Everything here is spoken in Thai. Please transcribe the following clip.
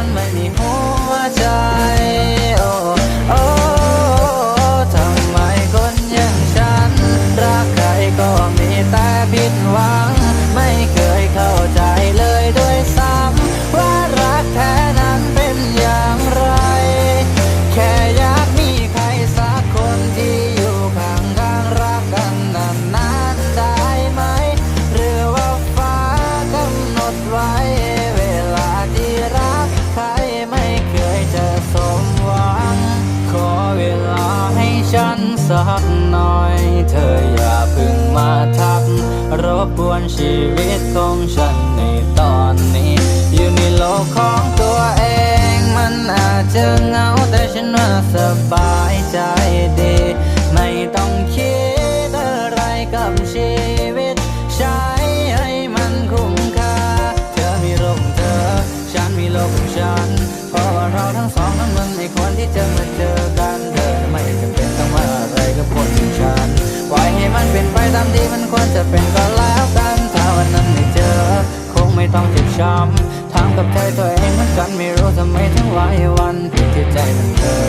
มันไม่มีหัวใจ บกวนชีวิตของฉันในตอนนี้ อยู่ในโลกของตัวเอง มันอาจจะเหงาแต่ฉันว่าสบายใจดี ไม่ต้องคิดอะไรกับชีวิต ใช้ให้มันคุ้มค่า เธอมีโลกของเธอ ฉันมีโลกของฉัน เพราะว่าเราทั้งสองนั้นมันไม่ควรที่จะมาเจอกันเธอไม่จำเป็นต้องมาอะไรกับคนอย่างฉันปล่อยให้มันเป็นไปตามที่มันควรจะเป็นก็ ช้ำถามกับใจตัวเองเหมือนกันไม่รู้ทำไมทั้งหลายวันผิดที่ใจมันเธอ